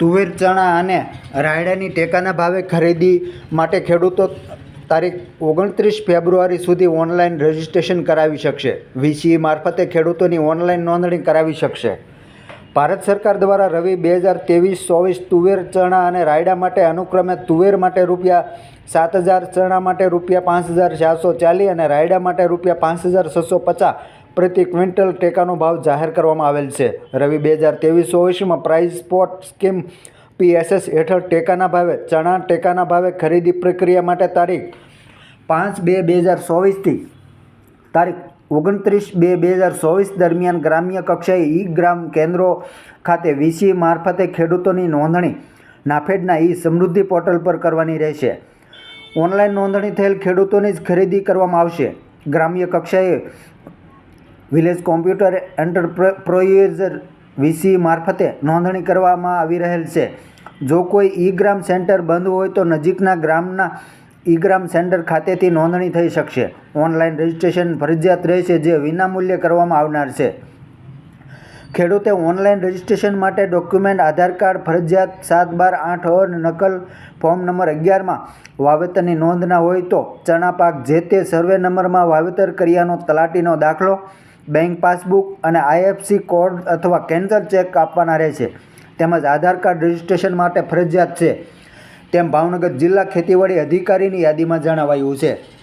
તુવેર ચણા અને રાયડાની ટેકાના ભાવે ખરીદી માટે ખેડૂતો તારીખ ઓગણત્રીસ ફેબ્રુઆરી સુધી ઓનલાઈન રજિસ્ટ્રેશન કરાવી શકશે. વીસી મારફતે ખેડૂતોની ઓનલાઈન નોંધણી કરાવી શકશે. ભારત સરકાર દ્વારા રવિ બે હજાર ત્રેવીસ ચોવીસ તુવેર ચણા અને રાયડા માટે અનુક્રમે તુવેર માટે રૂપિયા સાત હજાર, ચણા માટે રૂપિયા પાંચ હજાર ચારસો ચાલીસ અને રાયડા માટે રૂપિયા પાંચ હજાર છસો પચાસ પ્રતિ ક્વિન્ટલ ટેકાનો ભાવ જાહેર કરવામાં આવેલ છે. રવિ બે હજાર ત્રેવીસ ચોવીસમાં પ્રાઇસ સ્પોટ સ્કીમ પીએસએસ હેઠળ ટેકાના ભાવે, ચણા ટેકાના ભાવે ખરીદી પ્રક્રિયા માટે તારીખ પાંચ બે બે હજાર ચોવીસથી તારીખ ઓગણત્રીસ બે બે હજાર ચોવીસ દરમિયાન ગ્રામ્ય કક્ષાએ ઈ ગ્રામ કેન્દ્રો ખાતે વીસી મારફતે ખેડૂતોની નોંધણી નાફેડના ઈ સમૃદ્ધિ પોર્ટલ પર કરવાની રહેશે. ઓનલાઈન નોંધણી થયેલ ખેડૂતોની જ ખરીદી કરવામાં આવશે. ગ્રામ્ય કક્ષાએ વિલેજ કોમ્પ્યુટર એન્ટરપ્રોઇઝર વીસી મારફતે નોંધણી કરવામાં આવી રહેલ છે. જો કોઈ ઈ ગ્રામ સેન્ટર બંધ હોય તો નજીકના ગ્રામના ઈ ગ્રામ સેન્ટર ખાતેથી નોંધણી થઈ શકશે. ઓનલાઈન રજિસ્ટ્રેશન ફરજિયાત રહેશે જે વિનામૂલ્યે કરવામાં આવનાર છે. ખેડૂતે ઓનલાઈન રજિસ્ટ્રેશન માટે ડોક્યુમેન્ટ, આધાર કાર્ડ, ફરજિયાત સાત બાર આઠ અ નકલ ફોર્મ નંબર અગિયારમાં વાવેતરની નોંધના હોય તો ચણા પાક જે તે સર્વે નંબરમાં વાવેતર કર્યાનો તલાટીનો દાખલો બેંક પાસબુક અને આઈએફસી કોડ અથવા કેન્સર ચેક આપવાના રહેશે. તેમજ આધાર કાર્ડ રજિસ્ટ્રેશન માટે ફરજિયાત છે. તેમ ભાવનગર જિલ્લા ખેતીવાડી અધિકારીની યાદીમાં જણાવાયું છે.